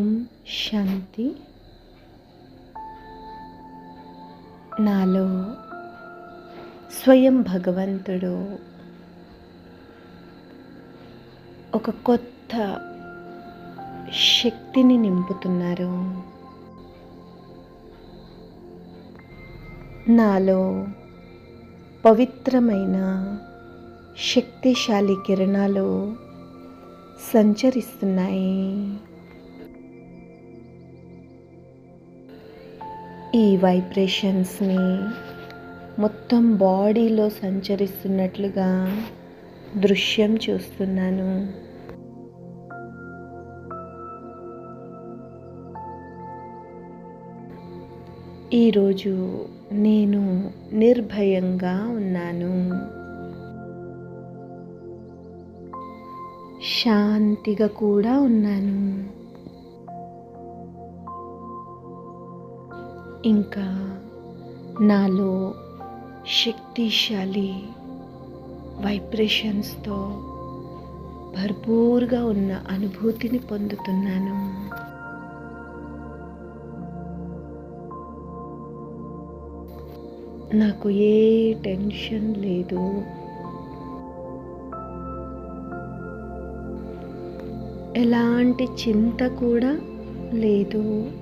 ఓం శాంతి. నాలో స్వయం భగవంతుడు ఒక కొత్త శక్తిని నింపుతున్నారు. నాలో పవిత్రమైన శక్తిశాలి కిరణాలు సంచరిస్తున్నాయి. ఈ వైబ్రేషన్స్ని మొత్తం బాడీలో సంచరిస్తున్నట్లుగా దృశ్యం చూస్తున్నాను. ఈరోజు నేను నిర్భయంగా ఉన్నాను. శాంతిగా కూడా ఉన్నాను. ఇంకా నాలో శక్తిశాలి వైబ్రేషన్స్తో భర్పూర్గా ఉన్న అనుభూతిని పొందుతున్నాను. నాకు ఏ టెన్షన్ లేదు. ఎలాంటి చింత కూడా లేదు.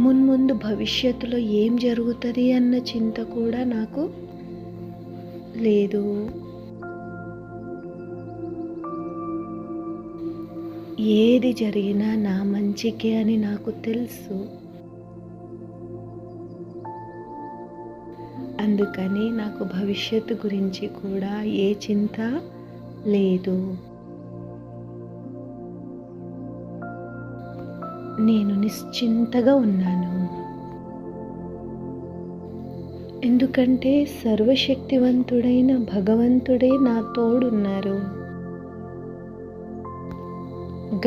మున్ముందు భవిష్యత్తులో ఏం జరుగుతుంది అన్న చింత కూడా నాకు లేదు. ఏది జరిగినా నా మంచికే అని నాకు తెలుసు. అందుకని నాకు భవిష్యత్తు గురించి కూడా ఏ చింత లేదు. నేను నిశ్చింతగా ఉన్నాను. ఎందుకంటే సర్వశక్తివంతుడైన భగవంతుడే నా తోడున్నారు.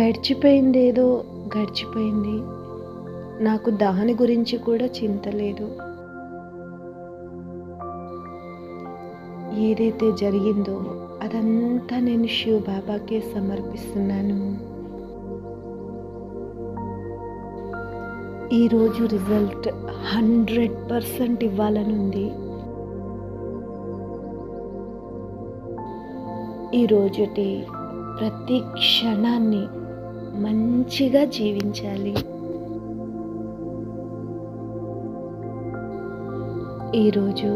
గడిచిపోయిందేదో గడిచిపోయింది. నాకు దాని గురించి కూడా చింత లేదు. ఏదైతే జరిగిందో అదంతా నేను శివ బాబాకే సమర్పిస్తున్నాను. ఈరోజు రిజల్ట్ హండ్రెడ్ పర్సెంట్ ఇవ్వాలనుంది. ఈరోజుటి ప్రతి క్షణాన్ని మంచిగా జీవించాలి. ఈరోజు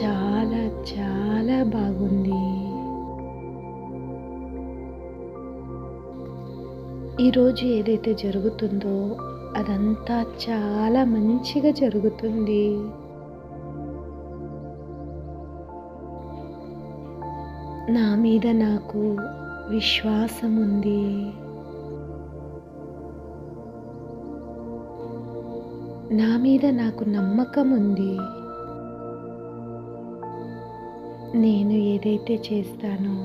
చాలా చాలా బాగుంది. ఈరోజు ఏదైతే జరుగుతుందో అదంతా చాలా మంచిగా జరుగుతుంది. నా మీద నాకు విశ్వాసం ఉంది. నా మీద నాకు నమ్మకం ఉంది. నేను ఏదైతే చేస్తానో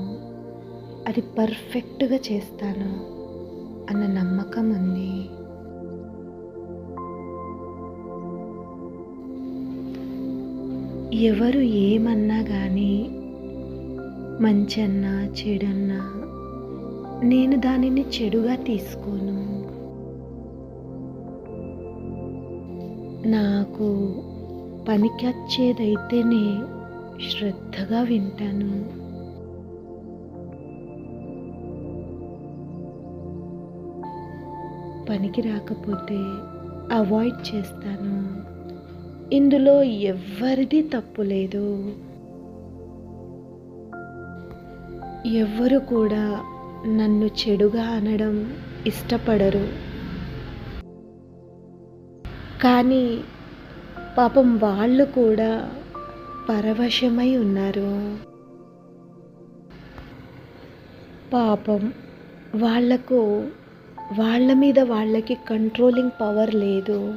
అది పర్ఫెక్ట్గా చేస్తాను అన్న నమ్మకం ఉంది. ఎవరు ఏమన్నా కానీ మంచన్నా చెడన్నా నేను దానిని చెడుగా తీసుకోను. నాకు పనికొచ్చేదైతేనే శ్రద్ధగా వింటాను. పనికి రాకపోతే అవాయిడ్ చేస్తాను. ఇందులో ఎవ్వరిది తప్పు లేదు. ఎవ్వరు కూడా నన్ను చెడుగా అనడం ఇష్టపడరు. కానీ పాపం వాళ్ళు కూడా పరవశమై ఉన్నారు. పాపం వాళ్ళకు వాళ్ళ మీద వాళ్ళకి కంట్రోలింగ్ పవర్ లేదు.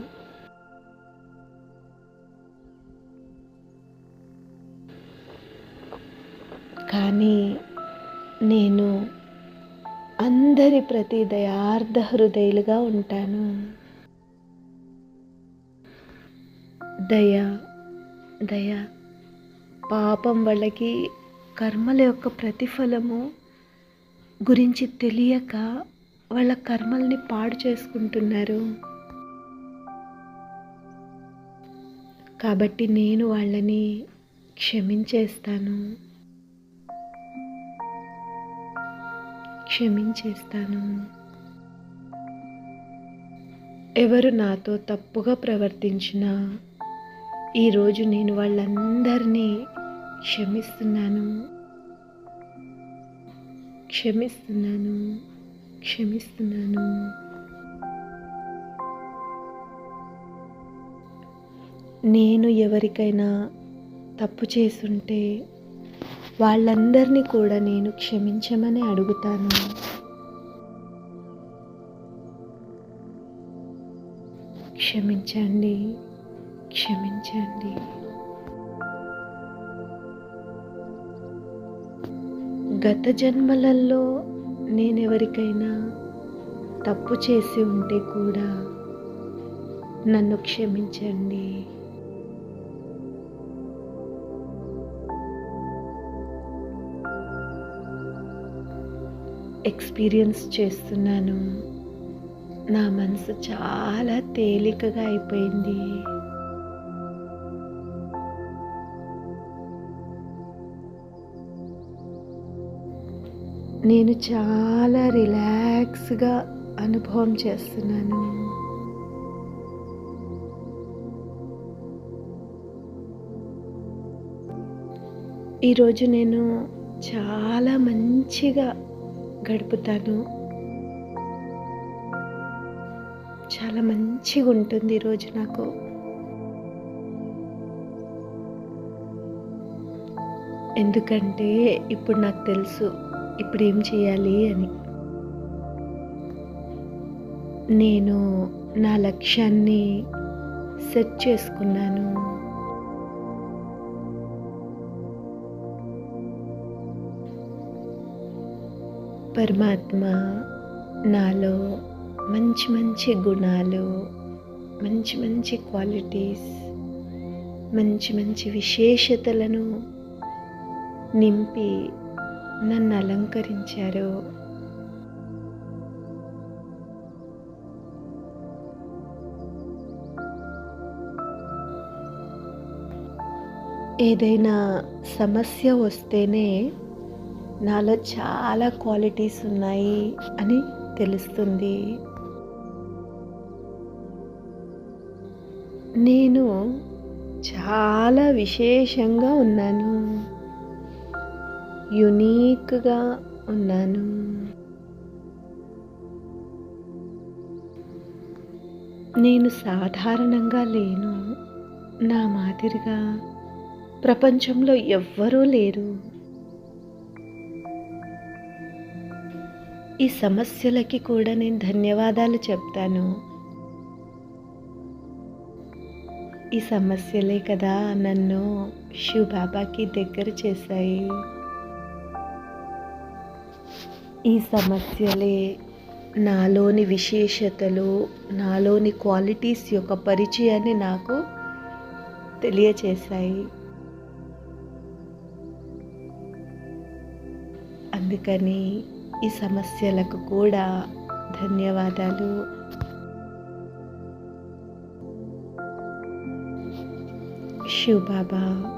కానీ నేను అందరి ప్రతి దయార్థ హృదయులుగా ఉంటాను. దయ దయ. పాపం వాళ్ళకి కర్మల యొక్క ప్రతిఫలము గురించి తెలియక వాళ్ళ కర్మల్ని పాడు చేసుకుంటున్నారు. కాబట్టి నేను వాళ్ళని క్షమించేస్తాను. క్షమించేస్తాను. ఎవరు నాతో తప్పుగా ప్రవర్తించినా ఈరోజు నేను వాళ్ళందరినీ క్షమిస్తున్నాను. క్షమిస్తున్నాను. క్షమిస్తున్నాను. నేను ఎవరికైనా తప్పు చేసుంటే వాళ్ళందరినీ కూడా నేను క్షమించమని అడుగుతాను. క్షమించండి క్షమించండి. గత జన్మలలో నేనెవరికైనా తప్పు చేసి ఉంటే కూడా నన్ను క్షమించండి. ఎక్స్పీరియన్స్ చేస్తున్నాను. నా మనసు చాలా తేలికగా అయిపోయింది. నేను చాలా రిలాక్స్గా అనుభవం చేస్తున్నాను. ఈరోజు నేను చాలా మంచిగా గడుపుతాను. చాలా మంచిగా ఉంటుంది ఈరోజు నాకు. ఎందుకంటే ఇప్పుడు నాకు తెలుసు ఇప్పుడు ఏం చేయాలి అని. నేను నా లక్ష్యాన్ని సెట్ చేసుకున్నాను. పరమాత్మ నాలో మంచి మంచి గుణాలు మంచి మంచి క్వాలిటీస్ మంచి మంచి విశేషతలను నింపి నన్ను అలంకరించారు. ఏదైనా సమస్య వస్తేనే నాలో చాలా క్వాలిటీస్ ఉన్నాయి అని తెలుస్తుంది. నేను చాలా విశేషంగా ఉన్నాను. యునీక్గా ఉన్నాను. నేను సాధారణంగా లేను. నా మాదిరిగా ప్రపంచంలో ఎవ్వరూ లేరు. ఈ సమస్యలకి కూడా నేను ధన్యవాదాలు చెప్తాను. ఈ సమస్యలే కదా నన్ను శివ్ బాబాకి దగ్గర చేశాయి. ఈ సమస్యలే నాలోని విశేషతలు నాలోని క్వాలిటీస్ యొక్క పరిచయాన్ని నాకు తెలియచేశాయి. అందుకని ఈ సమస్యలకు కూడా ధన్యవాదాలు. శివబాబా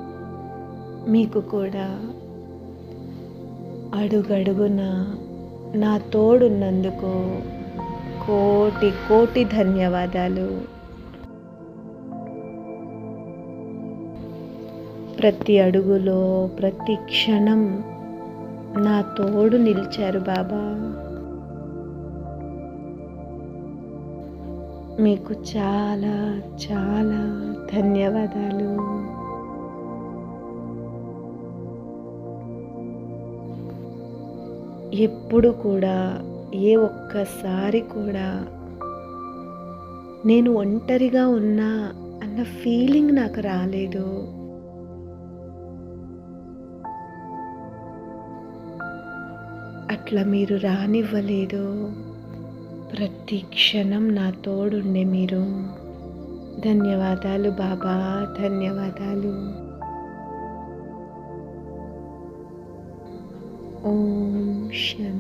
మీకు కూడా అడుగడుగున నా తోడున్నందుకు కోటి కోటి ధన్యవాదాలు. ప్రతి అడుగులో ప్రతి క్షణం నా తోడు నిలిచారు బాబా. మీకు చాలా చాలా ధన్యవాదాలు. ఎప్పుడు కూడా ఏ ఒక్కసారి కూడా నేను ఒంటరిగా ఉన్నా అన్న ఫీలింగ్ నాకు రాలేదు. అట్లా మీరు రానివ్వలేదు. ప్రతి క్షణం నా తోడుండే మీరు. ధన్యవాదాలు బాబా ధన్యవాదాలు. ఓం శాంతి